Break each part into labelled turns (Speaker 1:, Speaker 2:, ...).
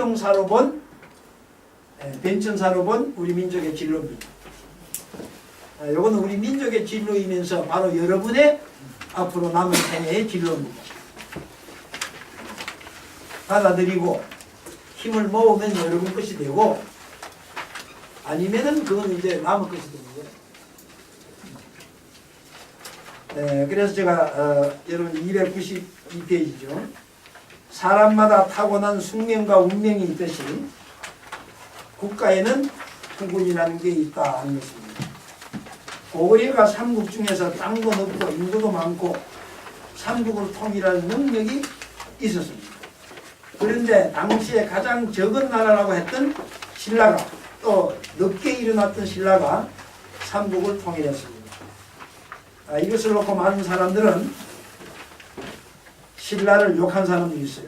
Speaker 1: 이동사로 본 예, 변천사로 본 우리 민족의 진로입니다. 아, 요거는 우리 민족의 진로이면서 바로 여러분의 앞으로 남은 생애의 진로입니다. 받아들이고 힘을 모으면 여러분 것이 되고 아니면은 그건 이제 남의 것이 되는 거예요. 에, 그래서 제가 어, 여러분 292페이지죠. 사람마다 타고난 숙명과 운명이 있듯이 국가에는 후군이라는 게 있다 하는 것입니다. 고구려가 삼국 중에서 땅도 넓고 인구도 많고 삼국을 통일할 능력이 있었습니다. 그런데 당시에 가장 적은 나라라고 했던 신라가 또 늦게 일어났던 신라가 삼국을 통일했습니다. 아, 이것을 놓고 많은 사람들은 신라를 욕한 사람도 있어요.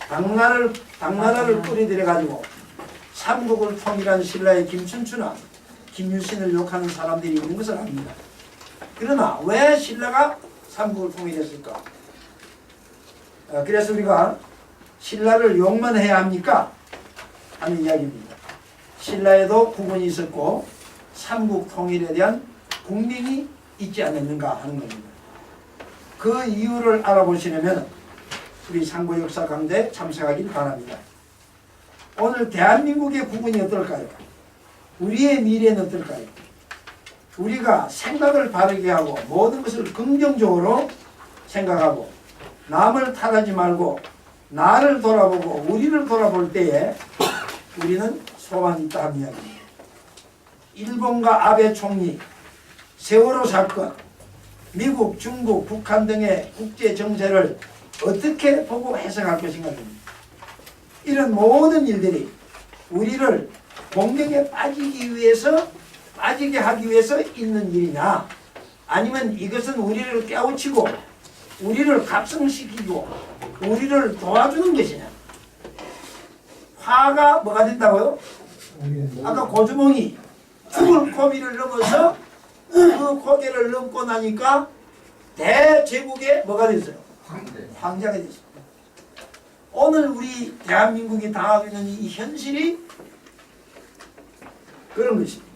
Speaker 1: 당나라를, 당나라를 뿌리들여 가지고 삼국을 통일한 신라의 김춘추나 김유신을 욕하는 사람들이 있는 것을 압니다. 그러나 왜 신라가 삼국을 통일했을까? 아, 그래서 우리가 신라를 욕만 해야 합니까? 하는 이야기입니다. 신라에도 국원이 있었고 삼국 통일에 대한 국민이 있지 않았는가 하는 겁니다. 그 이유를 알아보시려면 우리 상고 역사 강좌에 참석하길 바랍니다. 오늘 대한민국의 국원이 어떨까요? 우리의 미래는 어떨까요? 우리가 생각을 바르게 하고 모든 것을 긍정적으로 생각하고 남을 탓하지 말고 나를 돌아보고 우리를 돌아볼 때에 우리는 소망이 있다 이야기입니다. 일본과 아베 총리, 세월호 사건, 미국, 중국, 북한 등의 국제 정세를 어떻게 보고 해석할 것인가 이런 모든 일들이 우리를 공경에 빠지기 위해서 빠지게 하기 위해서 있는 일이냐? 아니면 이것은 우리를 깨우치고 우리를 각성시키고 우리를 도와주는 것이냐? 화가 뭐가 된다고요? 아까 고주몽이 죽을 고비를 넘어서 그 고개를 넘고 나니까 대제국의 뭐가 됐어요? 황제가 됐습니다. 오늘 우리 대한민국이 당하고 있는 이 현실이 그런 것입니다.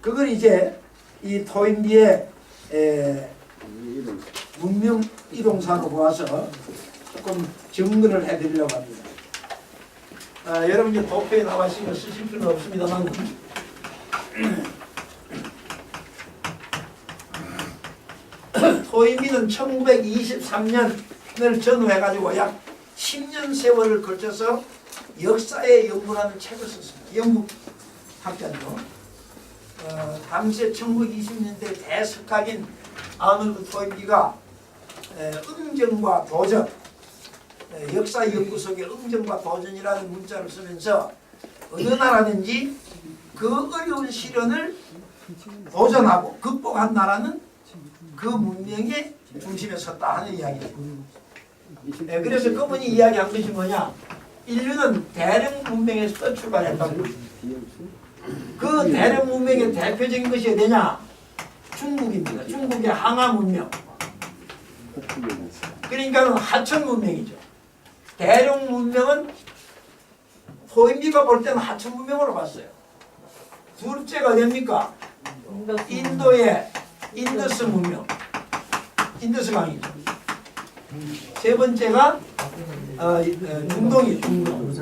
Speaker 1: 그걸 이제 이 토인비의 에, 문명 이동사로 보아서 조금 정근을 해드리려고 합니다. 아, 여러분 이제 도표에 나와 있으니까 쓰실 필요는 없습니다만 토인비는 1923년을 전후해가지고 약 10년 세월을 걸쳐서 역사의 연구라는 책을 썼습니다. 영국 학자죠. 어, 당시에 1920년대 대석학인 아놀드 에, 응정과 도전, 에, 역사 연구 속에 응정과 도전이라는 문자를 쓰면서 어느 나라든지 그 어려운 시련을 도전하고 극복한 나라는 그 문명의 중심에 섰다 하는 이야기입니다. 네, 그래서 그분이 이야기한 것이 뭐냐? 인류는 대령 문명에서 출발했다고. 그 대령 문명의 대표적인 것이 어디냐? 중국입니다. 중국의 항하 문명. 그러니까 하천 문명이죠. 대령 문명은 호인비가 볼 때는 하천 문명으로 봤어요. 둘째가 됩니까? 인도의 인더스 문명. 인더스 강이죠. 세 번째가 어, 이- 어, 중동이 중동.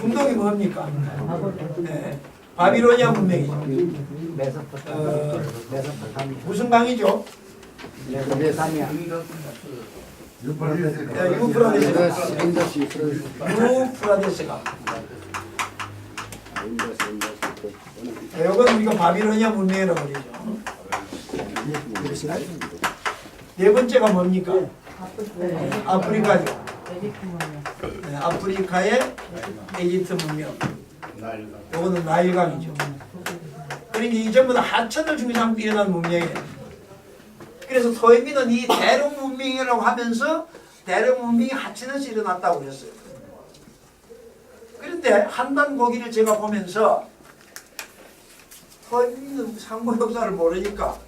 Speaker 1: 중동이 뭡니까? 네, 바비로니아 문명이죠. 어, 무슨 강이죠? 네, 유프라데스. 유프라데스 강. 네, 이건 우리가 바비로니아 문명이라고 그러죠. 네 번째가 뭡니까? 아프리카죠. 네, 아프리카의 에집트 문명. 요거는 나일강이죠. 그러니까 이 전부 다 하천을 중심으로 일어난 문명이에요. 그래서 토이비는 이 대륙 문명이라고 하면서 대륙 문명이 하천에서 일어났다고 그랬어요. 그런데 한단 고기를 제가 보면서 토이비는 상고 역사를 모르니까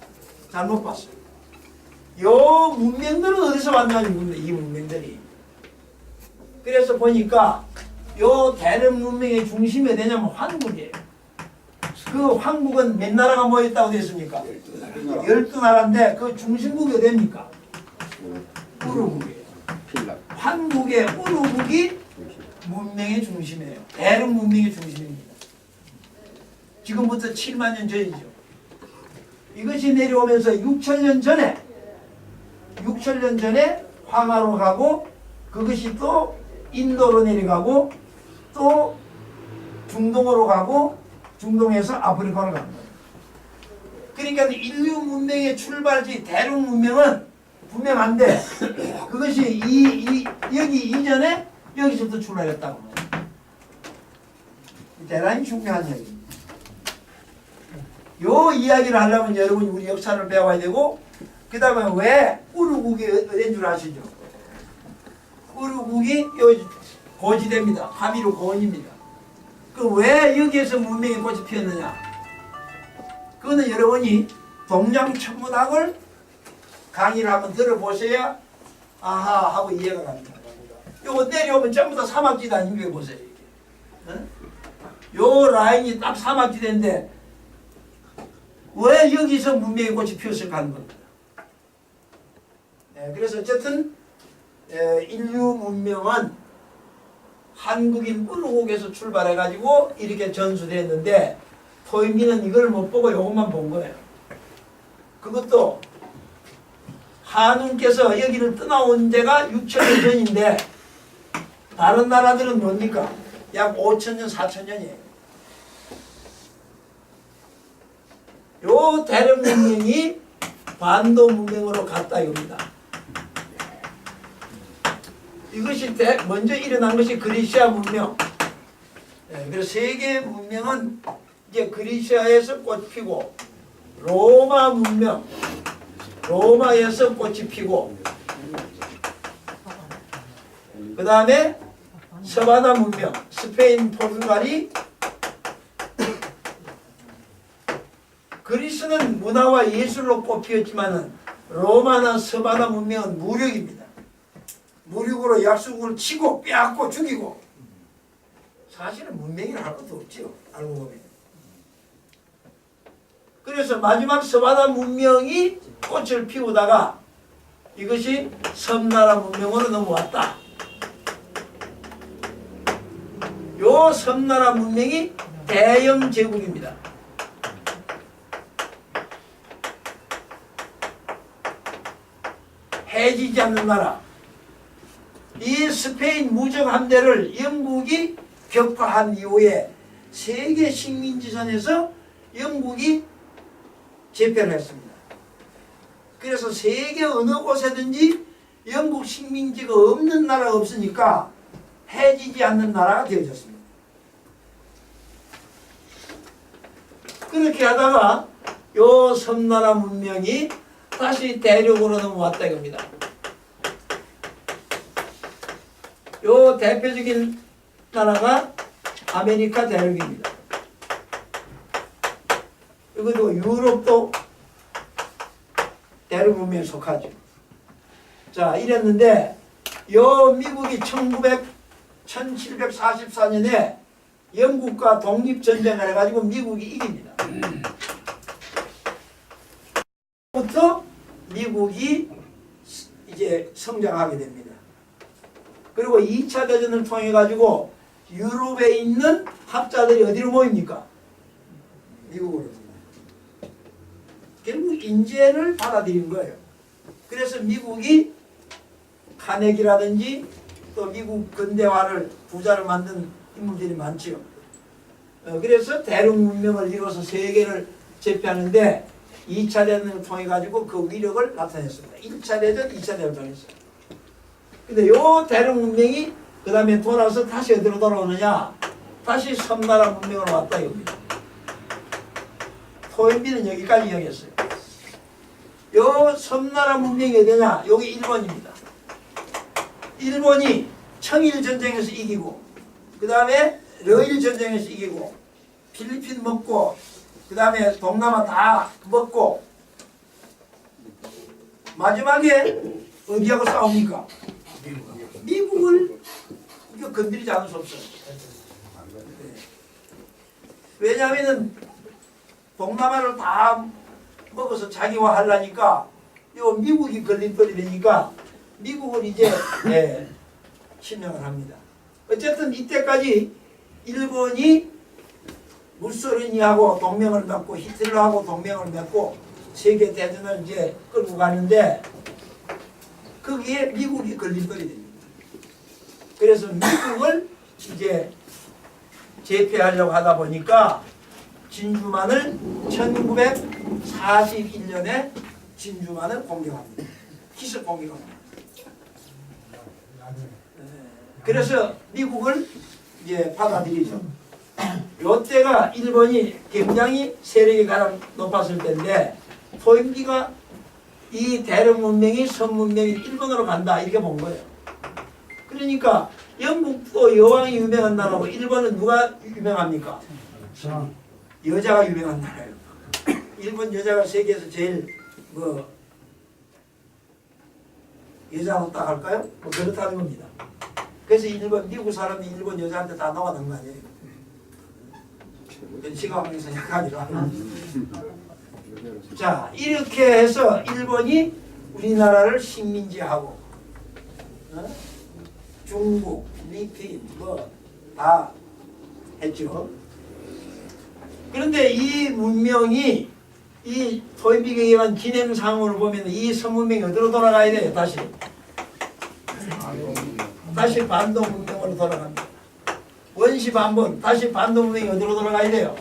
Speaker 1: 잘못 봤어요. 요 문명들은 어디서 왔냐는 문명, 이 문명들이. 그래서 보니까 요 대륙 문명의 중심이 어디냐면 황국이에요. 그 황국은 몇 나라가 모였다고 됐습니까? 열두 나라인데 그 중심국이 어디입니까? 우르국이에요.
Speaker 2: 필라
Speaker 1: 한국의 우르국이 문명의 중심이에요. 대륙 문명의 중심입니다. 지금부터 7만 년 전이죠. 이것이 내려오면서 6천 년 전에 6천 년 전에 황하로 가고 그것이 또 인도로 내려가고 또 중동으로 가고 중동에서 아프리카로 간 거예요. 그러니까 인류 문명의 출발지 대륙 문명은 분명한데 그것이 이, 이 여기 이전에 여기서부터 출발했다고. 대단히 중요한 이야기입니다. 요 이야기를 하려면 여러분이 우리 역사를 배워야 되고 그 다음에 왜 우르국이 어딘 줄 아시죠? 우르국이 요 고지대입니다. 하미루 고원입니다. 그 왜 여기에서 문명의 꽃이 피었느냐? 그거는 여러분이 동양천문학을 강의를 한번 들어보셔야 아하 하고 이해가 갑니다. 요거 내려오면 전부 다 사막지대 아닙니까 보세요. 어? 요 라인이 딱 사막지대인데 왜 여기서 문명의 꽃이 피었을까 하는 겁니다. 네, 그래서 어쨌든 에, 인류 문명은 한국인 우르국에서 출발해가지고 이렇게 전수됐는데 토인비는 이걸 못 보고 요것만 본 거예요. 그것도 한웅께서 여기를 떠나온 지가 6천년 전인데 다른 나라들은 뭡니까? 약 5천년, 4천년이에요. 요 대륙 문명이 반도 문명으로 갔다 이겁니다. 이것이 대- 먼저 일어난 것이 그리시아 문명. 예, 그래서 세계 문명은 이제 그리시아에서 꽃 피고 로마 문명, 로마에서 꽃이 피고 그 다음에 서바나 문명, 스페인, 포르투갈이 그리스는 문화와 예술로 꽃피었지만은 로마나 서바나 문명은 무력입니다. 무력으로 약속을 치고 빼앗고 죽이고 사실은 문명이라 할 것도 없지요. 알고 보면. 그래서 마지막 서바나 문명이 꽃을 피우다가 이것이 섬나라 문명으로 넘어왔다. 요 섬나라 문명이 대영 제국입니다. 해지지 않는 나라. 이 스페인 무적 함대를 영국이 격파한 이후에 세계 식민지선에서 영국이 제패를 했습니다. 그래서 세계 어느 곳에든지 영국 식민지가 없는 나라가 없으니까 해지지 않는 나라가 되어졌습니다. 그렇게 하다가 요 섬나라 문명이 다시 대륙으로 넘어왔다 이겁니다. 요 대표적인 나라가 아메리카 대륙입니다. 이것도 유럽도 대륙 문명에 속하죠. 자, 이랬는데 요 미국이 1900 1744년에 영국과 독립전쟁을 해가지고 미국이 이깁니다. 부터 미국이 이제 성장하게 됩니다. 그리고 2차 대전을 통해 가지고 유럽에 있는 학자들이 어디로 모입니까? 미국으로. 결국 인재를 받아들인 거예요. 그래서 미국이 카네기라든지 또 미국 근대화를 부자를 만든 인물들이 많지요. 어, 그래서 대륙 문명을 이뤄서 세계를 제패하는데 2차 대전을 통해 가지고 그 위력을 나타냈습니다. 1차 대전, 2차 대전을 통해서. 근데 요 대륙 문명이 그 다음에 돌아서 다시 어디로 돌아오느냐? 다시 섬나라 문명으로 왔다 이겁니다. 토인비는 여기까지 이야기했어요. 요 섬나라 문명이 어디냐? 여기 일본입니다. 일본이 청일 전쟁에서 이기고 그 다음에 러일 전쟁에서 이기고 필리핀 먹고 그 다음에 동남아 다 먹고 마지막에 어디하고 싸웁니까? 미국을 이거 건드리지 않을 수 없어요. 왜냐하면은 동남아를 다 먹어서 자기화 하려니까 요 미국이 걸림돌이 되니까 미국은 이제 예, 침략을 합니다. 어쨌든 이때까지 일본이 무소리니하고 동맹을 맺고 히틀러하고 동맹을 맺고 세계 대전을 이제 끌고 가는데 거기에 미국이 걸림돌이 됩니다. 그래서 미국을 이제 제패하려고 하다 보니까 진주만을 1941년에 진주만을 공격합니다. 기습 공격합니다. 그래서 미국을 이제 받아들이죠. 요때가 일본이 굉장히 세력이 가장 높았을 때인데 토인기가 이 대륙 문명이 선 문명이 일본으로 간다 이렇게 본 거예요. 그러니까 영국도 여왕이 유명한 나라고 일본은 누가 유명합니까? 여자가 유명한 나라예요. 일본 여자가 세계에서 제일 뭐 여자로 딱 할까요? 뭐 그렇다는 겁니다. 그래서 일본 미국 사람이 일본 여자한테 다 나가는 거 아니에요? 시각에서 약하니까. 자 이렇게 해서 일본이 우리나라를 식민지하고 어? 중국, 필리핀 뭐다 했죠. 그런데 이 문명이 이 토이빅에 의한 진행상으로 보면 이 선문명이 어디로 돌아가야 돼요? 다시 다시 반도 문명으로 돌아갑니다. 원시 반본 다시 반도 문명이 어디로 돌아가야 돼요?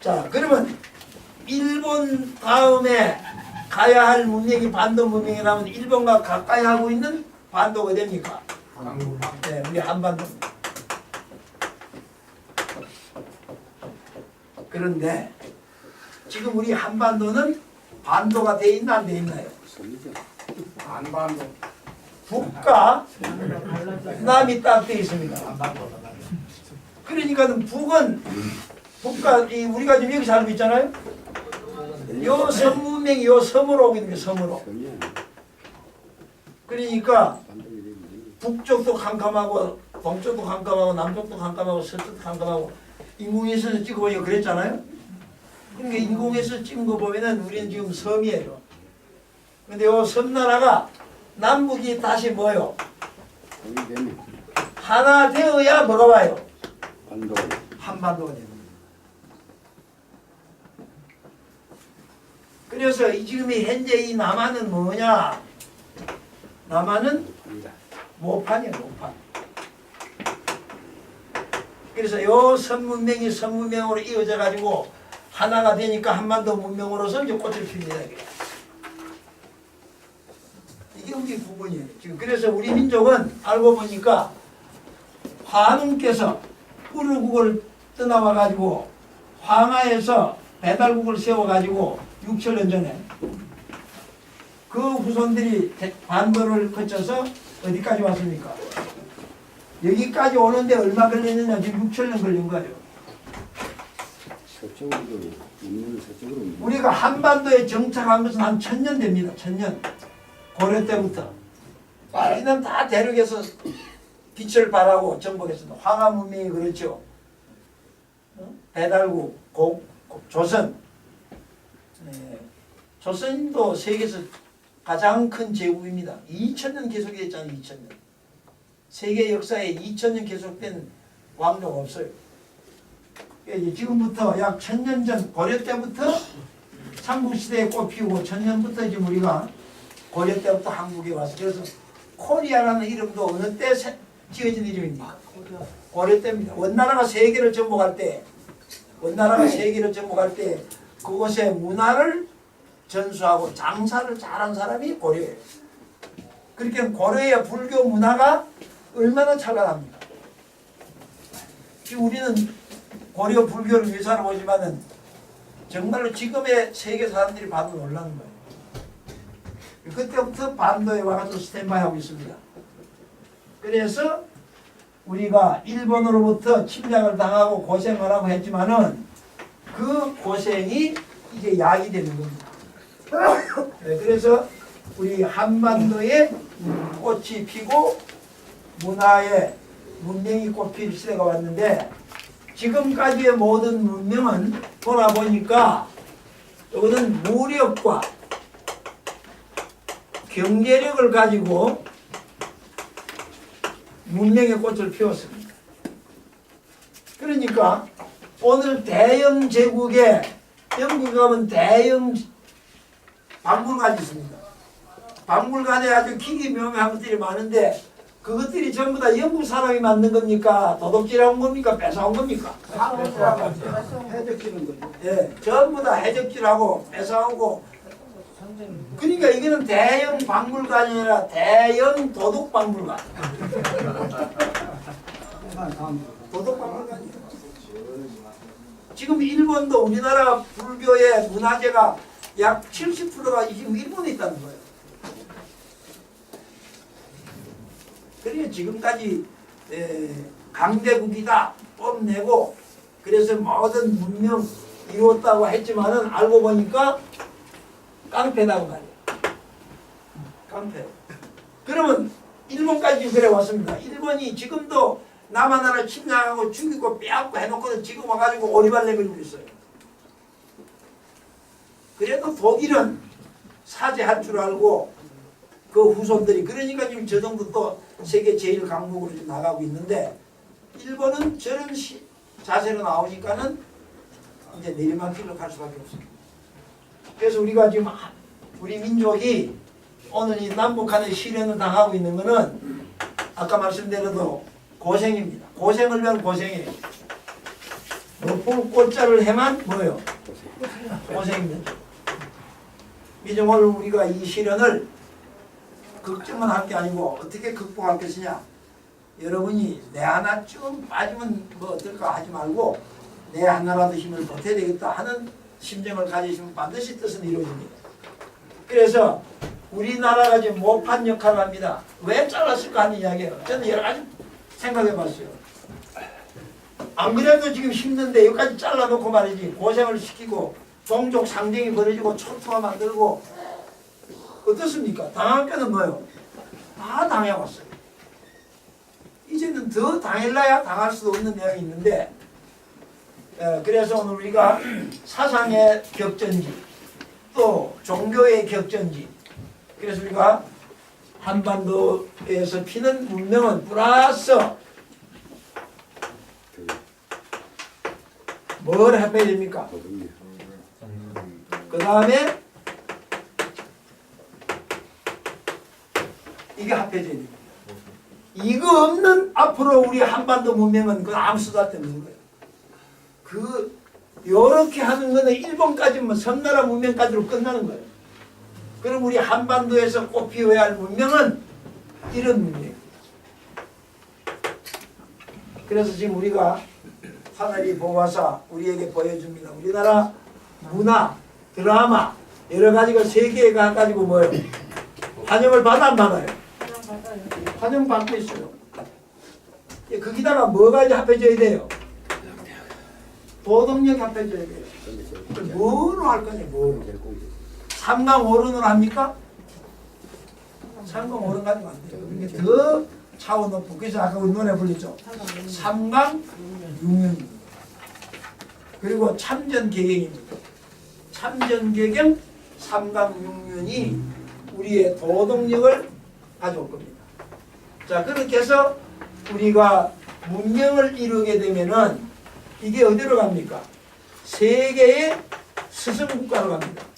Speaker 1: 자 그러면 일본 다음에 가야 할 문명이 반도 문명이라면 일본과 가까이 하고 있는 반도가 됩니까? 네, 우리 한반도. 그런데 지금 우리 한반도는 반도가 돼 있나 안 돼 있나요?
Speaker 2: 안반도
Speaker 1: 북과 남이 딱 돼 있습니다. 그러니까 북은 북과 이 우리가 지금 여기 살고 있잖아요. 요 섬문명이 요 섬으로 오고 있는 게 섬으로. 그러니까 북쪽도 캄캄하고 동쪽도 캄캄하고 남쪽도 캄캄하고 서쪽도 캄캄하고 인공위성에서 찍어보니까 그랬잖아요. 그러니까 인공위성에서 찍은 거 보면은 우리는 지금 섬이에요. 근데 요 섬나라가 남북이 다시 뭐요? 하나 되어야 뭐가 와요? 한반도가 거예요. 그래서 이 지금 이 현재 이 남한은 뭐냐? 남한은 모판이에요, 모판. 그래서 요 선문명이 선문명으로 이어져 가지고 하나가 되니까 한반도 문명으로서 이제 꽃을 핍니다. 이게. 이게 우리 부분이에요. 지금 그래서 우리 민족은 알고 보니까 화농께서 우르국을 떠나와 가지고 황하에서 배달국을 세워 가지고 6천년 전에 그 후손들이 대- 반도를 거쳐서 어디까지 왔습니까? 여기까지 오는데 얼마 걸렸느냐? 지금 6천년 걸린 거예요.
Speaker 2: 서쪽으로 있는 서쪽으로
Speaker 1: 우리가 한반도에 정착한 것은 한 천년 됩니다. 천년. 고려 때부터. 우리는 다 대륙에서 빛을 발하고 정복했습니다. 황하 문명이 그렇죠. 어? 배달국, 고, 고- 조선. 네. 조선도 세계에서 가장 큰 제국입니다. 2000년 계속했잖아요. 2000년. 세계 역사에 2000년 계속된 왕조가 없어요. 이제 지금부터 약 1000년 전 고려 때부터 삼국시대에 꽃피우고 천년부터 지금 우리가 고려 때부터 한국에 와서 그래서 코리아라는 이름도 어느 때 세- 지어진 이름입니까? 고려 때입니다. 원나라가 세계를 정복할 때 원나라가 세계를 정복할 때 그곳의 문화를 전수하고 장사를 잘한 사람이 고려예요. 그렇게 고려의 불교 문화가 얼마나 찬란합니까? 지금 우리는 고려 불교를 위사로 보지만은 정말로 지금의 세계 사람들이 봐도 놀라는 거예요. 그때부터 반도에 와가지고 스탠바이 하고 있습니다. 그래서 우리가 일본으로부터 침략을 당하고 고생을 하고 했지만은 그 고생이 이제 약이 되는 겁니다. 네, 그래서 우리 한반도에 꽃이 피고 문화의 문명이 꽃필 시대가 왔는데 지금까지의 모든 문명은 돌아보니까 이거는 무력과 경제력을 가지고 문명의 꽃을 피웠습니다. 그러니까 오늘 대영 제국에 영국에 가면 대영 박물관이 있습니다. 박물관에 아주 기기묘묘한 것들이 많은데 그것들이 전부 다 영국 사람이 만든 겁니까? 도둑질한 겁니까? 뺏어온 겁니까?
Speaker 2: 해적지는 거죠.
Speaker 1: 예, 전부 다 해적질하고 뺏어오고 그러니까 이거는 대형 박물관이 아니라 대형 도둑 박물관 도둑 박물관이에요 지금 일본도 우리나라 불교의 문화재가 약 70%가 지금 일본에 있다는 거예요 그래야 지금까지 에, 강대국이다 뽐내고 그래서 모든 문명 이루었다고 했지만은 알고 보니까 깡패다고 말이야. 깡패. 그러면 일본까지 그래 왔습니다. 일본이 지금도 남한 나라 침략하고 죽이고 빼앗고 해놓고는 지금 와가지고 오리발 내밀고 있어요. 그래도 독일은 사죄할 줄 알고 그 후손들이 그러니까 지금 저 정도 또 세계 제일 강국으로 지금 나가고 있는데 일본은 저런 시, 자세로 나오니까는 이제 내리막길로 갈 수밖에 없습니다. 그래서 우리가 지금 하- 우리 민족이 오늘 이 남북한의 시련을 당하고 있는 것은 아까 말씀드려도 고생입니다. 고생을 위한 고생이에요. 높은 꽃자를 해만 뭐요? 고생입니다. 이제 오늘 우리가 이 시련을 걱정만 할 게 아니고 어떻게 극복할 것이냐. 여러분이 내 하나 좀 빠지면 뭐 어떨까 하지 말고 내 하나라도 힘을 보태야 되겠다 하는 심정을 가지시면 반드시 뜻은 이루어집니다. 그래서 우리나라가 지금 모판 역할을 합니다. 왜 잘랐을까 하는 이야기예요. 저는 여러 가지 생각해 봤어요. 안 그래도 지금 힘든데 여기까지 잘라놓고 말이지 고생을 시키고 종족 상쟁이 벌어지고 초토화 만들고 어떻습니까? 당한 거는 뭐예요? 다 당해왔어요. 이제는 더 당할라야 당할 수도 없는 내용이 있는데 에, 그래서 오늘 우리가 사상의 격전지 또 종교의 격전지 그래서 우리가 한반도에서 피는 문명은 플러스 뭘 해야 됩니까? 그 다음에 이게 합해져야 됩니다. 이거 없는 앞으로 우리 한반도 문명은 그 아무 수다 때문인 거예요. 그 요렇게 하는 거는 일본까지만 섬나라 문명까지로 끝나는 거예요. 그럼 우리 한반도에서 꼭 피워야 할 문명은 이런 문명. 그래서 지금 우리가 하늘이 보아서 우리에게 보여줍니다. 우리나라 문화, 드라마 여러 가지가 세계에 가가지고 뭐예요? 환영을 받아 안 받아요? 환영 받고 있어요. 예, 거기다가 뭐가 이제 합해져야 돼요? 도덕력이 합해져야 돼요. 그 뭐로 할 거냐, 뭐로? 삼강 오른으로 합니까? 삼강 오른 가지고 안 돼요. 이게 더 차원 높고 그래서 아까 노래 불렀죠. 삼강 육륜 그리고 참전 개경입니다. 참전 개경 삼강 육륜이 우리의 도덕력을 가져올 겁니다. 자 그렇게 해서 우리가 문명을 이루게 되면은 이게 어디로 갑니까? 세계의 스승 국가로 갑니다.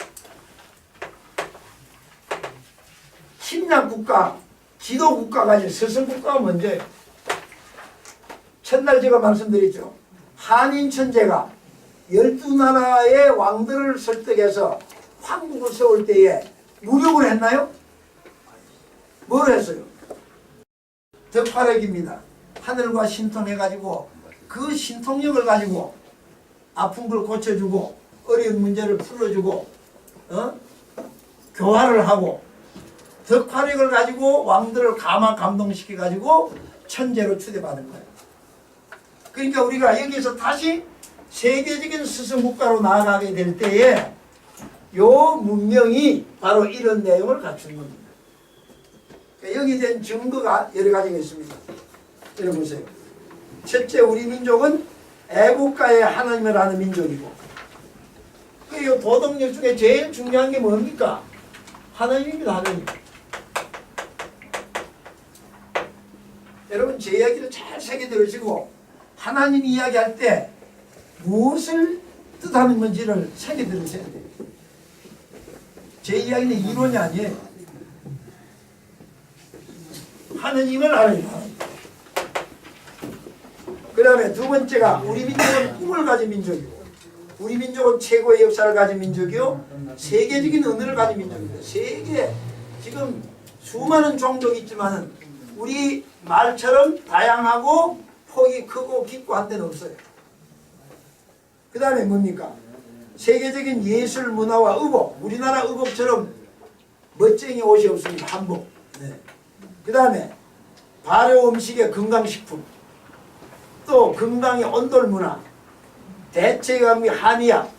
Speaker 1: 침략국가, 지도국가가 아니라 스승국가가 먼저예요. 첫날 제가 말씀드렸죠. 한인 천재가 열두 나라의 왕들을 설득해서 황국을 세울 때에 무력을 했나요? 뭘 했어요? 덕화력입니다. 하늘과 신통해가지고 그 신통력을 가지고 아픈 걸 고쳐주고 어려운 문제를 풀어주고 어? 교화를 하고 덕화력을 가지고 왕들을 가만 감동시켜 가지고 천재로 추대받은 거예요. 그러니까 우리가 여기서 다시 세계적인 스승 국가로 나아가게 될 때에 요 문명이 바로 이런 내용을 갖춘 겁니다. 그러니까 여기 된 증거가 여러 가지가 있습니다. 여러분 보세요. 첫째 우리 민족은 애국가의 하나님을 아는 민족이고 그리고 도덕력 중에 제일 중요한 게 뭡니까? 하나님입니다. 하나님. 여러분 제 이야기를 잘 새겨 들으시고 하나님 이야기할 때 무엇을 뜻하는 건지를 새겨 들으셔야 돼요. 제 이야기는 이론이 아니에요. 하느님을 알아요. 그 다음에 두 번째가 우리 민족은 꿈을 가진 민족이고 우리 민족은 최고의 역사를 가진 민족이요 세계적인 은혜를 가진 민족입니다. 세계 지금 수많은 종족이 있지만은 우리 말처럼 다양하고 폭이 크고 깊고 한 데는 없어요. 그 다음에 뭡니까? 세계적인 예술 문화와 의복 우리나라 의복처럼 멋쟁이 옷이 없습니다. 한복. 네. 그 다음에 발효 음식의 건강식품 또 건강의 온돌 문화 대체감의 한의학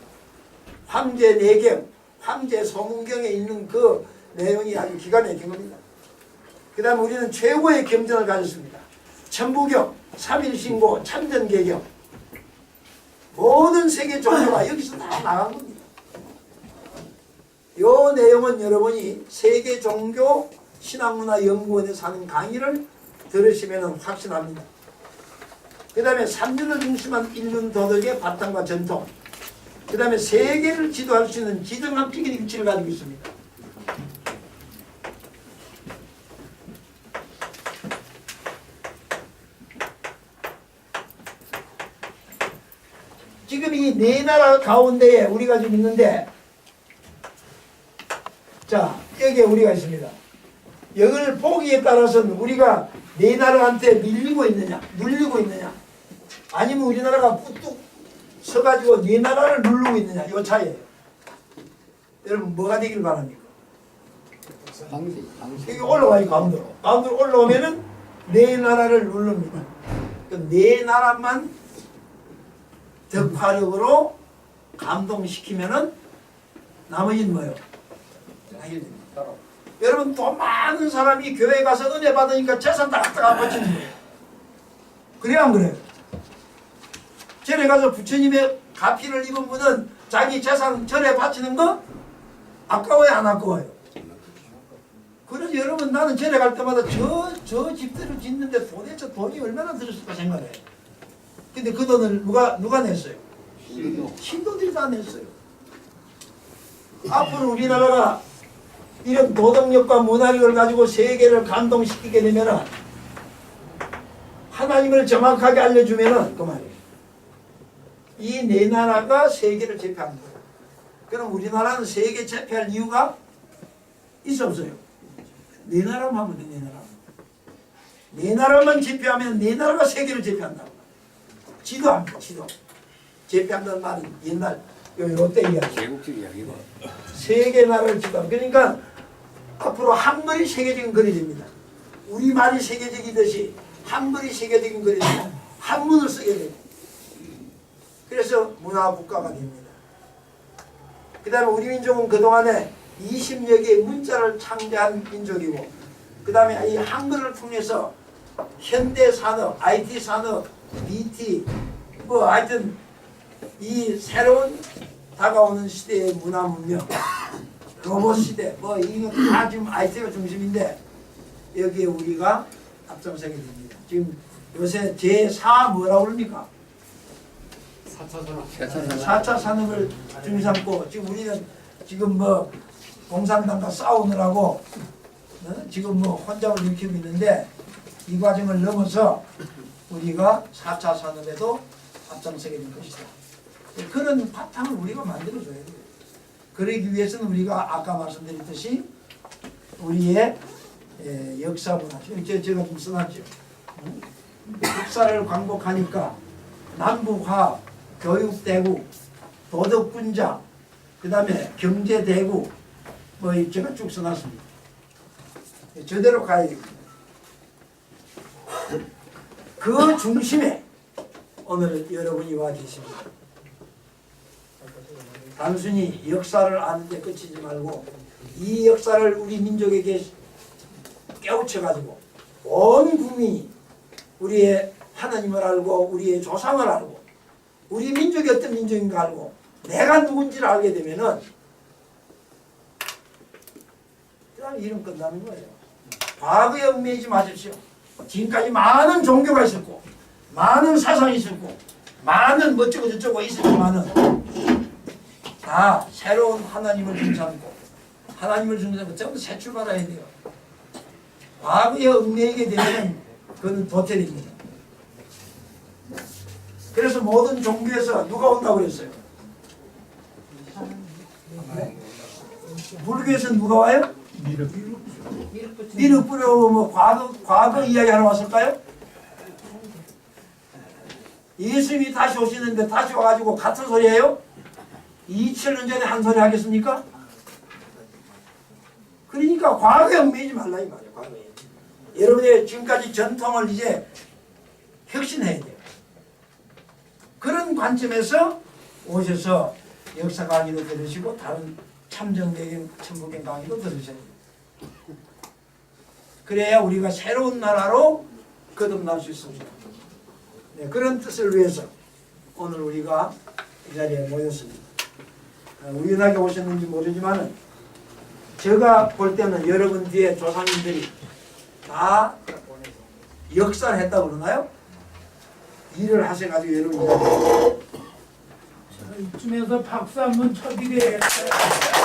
Speaker 1: 황제 내경 황제 소문경에 있는 그 내용이 아주 기가 막힌 겁니다. 그 다음에 우리는 최고의 경전을 가졌습니다. 천부경, 삼일신고, 참전개경 모든 세계 종교가 여기서 다 나간 겁니다. 요 내용은 여러분이 세계 종교 신학문화 연구원에서 하는 강의를 들으시면 확신합니다. 그 다음에 삼륜을 중심한 인륜 도덕의 바탕과 전통 그 다음에 세계를 지도할 수 있는 지정학적인 일치를 가지고 있습니다. 지금 이 네 나라 가운데에 우리가 지금 있는데 자 여기에 우리가 있습니다. 여기를 보기에 따라서는 우리가 네 나라한테 밀리고 있느냐 눌리고 있느냐 아니면 우리나라가 뚝뚝 서가지고 네 나라를 누르고 있느냐 이 차이예요. 여러분 뭐가 되길 바랍니까?
Speaker 2: 방식, 방식.
Speaker 1: 여기 올라와요 가운데로 가운데로 올라오면은 네 나라를 누릅니다. 그 네 나라만 덕화력으로 감동시키면은 나머지는 뭐예요? 해결됩니다. 여러분 또 많은 사람이 교회 가서 은혜 받으니까 재산 다 갖다가 바치는 거예요. 그래야 안 그래요? 절에 가서 부처님의 가피를 입은 분은 자기 재산 절에 바치는 거 아까워요 안 아까워요? 그래서 여러분 나는 절에 갈 때마다 저, 저 집들을 짓는데 도대체 돈이 얼마나 들었을까 생각해. 근데 그 돈을 누가, 누가 냈어요? 신도들이 다 냈어요. 앞으로 우리나라가 이런 도덕력과 문화력을 가지고 세계를 감동시키게 되면은 하나님을 정확하게 알려주면은 그 말이에요. 이 네 나라가 세계를 제패하는 거예요. 그럼 우리나라는 세계 제패할 이유가 있어 없어요? 네 나라만 하면 돼, 네 나라. 네 나라만 제패하면 네 나라가 세계를 제패한다고. 지도 안 돼, 지도. 제패한다는 말은 옛날 요 롯데 이야기.
Speaker 2: 제국적 이야기가.
Speaker 1: 세계 나라를 지도. 그러니까 앞으로 한글이 세계적인 됩니다. 우리말이 세계적이듯이 한글이 세계적인 됩니다. 한문을 쓰게 됩니다. 그래서 문화 국가가 됩니다. 그 다음에 우리 민족은 그동안에 20여 개의 문자를 창제한 민족이고 그 다음에 이 한글을 통해서 현대 산업, IT 산업, BT 뭐 하여튼 이 새로운 다가오는 시대의 문화 문명 로봇 시대 뭐 이거 다 지금 IT가 중심인데 여기에 우리가 앞장서게 됩니다. 지금 요새 제4 뭐라고 그럽니까? 4차 산업을 중삼고 지금 우리는 지금 뭐 공산당과 싸우느라고 어? 지금 뭐 혼잡을 일으키고 있는데 이 과정을 넘어서 우리가 4차 산업에도 앞장서게 될 것이다. 그런 바탕을 우리가 만들어줘야 돼요. 그러기 위해서는 우리가 아까 말씀드렸듯이 우리의 에, 역사 문화, 지금 제- 제가 좀 써놨죠. 응? 역사를 광복하니까 남북화, 교육대국, 도덕분자, 그 다음에 경제대국, 뭐 이- 제가 쭉 써놨습니다. 저대로 가야 됩니다. 그 중심에 오늘 여러분이 와 계십니다. 단순히 역사를 아는데 그치지 말고 이 역사를 우리 민족에게 깨우쳐 가지고 온 국민이 우리의 하나님을 알고 우리의 조상을 알고 우리 민족이 어떤 민족인가 알고 내가 누군지를 알게 되면은 그다음 일은 끝나는 거예요. 과거에 얽매이지 마십시오. 지금까지 많은 종교가 있었고 많은 사상이 있었고 많은 멋지고 저쩌고 있었지만은 다 새로운 하나님을 중삼고 하나님을 중삼고 전부 새 출발해야 돼요. 과거에 얽매이게 되면 그건 도태입니다. 그래서 모든 종교에서 누가 온다고 그랬어요? 네? 불교에서 누가 와요? 미륵 뿌려 뭐 과거 과거 이야기 하러 왔을까요? 예수님이 다시 오시는데 다시 와가지고 같은 소리예요? 2000년 전에 한 소리 하겠습니까? 그러니까 과거에 얽매이지 말라 이 말이에요. 과거에. 여러분의 지금까지 전통을 이제 혁신해야 돼요. 그런 관점에서 오셔서 역사 강의도 들으시고 다른 참정적인 천국의 강의도 들으셔야 돼요. 그래야 우리가 새로운 나라로 거듭날 수 있습니다. 네, 그런 뜻을 위해서 오늘 우리가 이 자리에 모였습니다. 어, 우연하게 오셨는지 모르지만은 제가 볼 때는 여러분 뒤에 조상님들이 다 역사를 했다고 그러나요? 일을 하셔가지고 여러분이
Speaker 3: 이쯤에서 박수 한번 쳐드려야겠어요.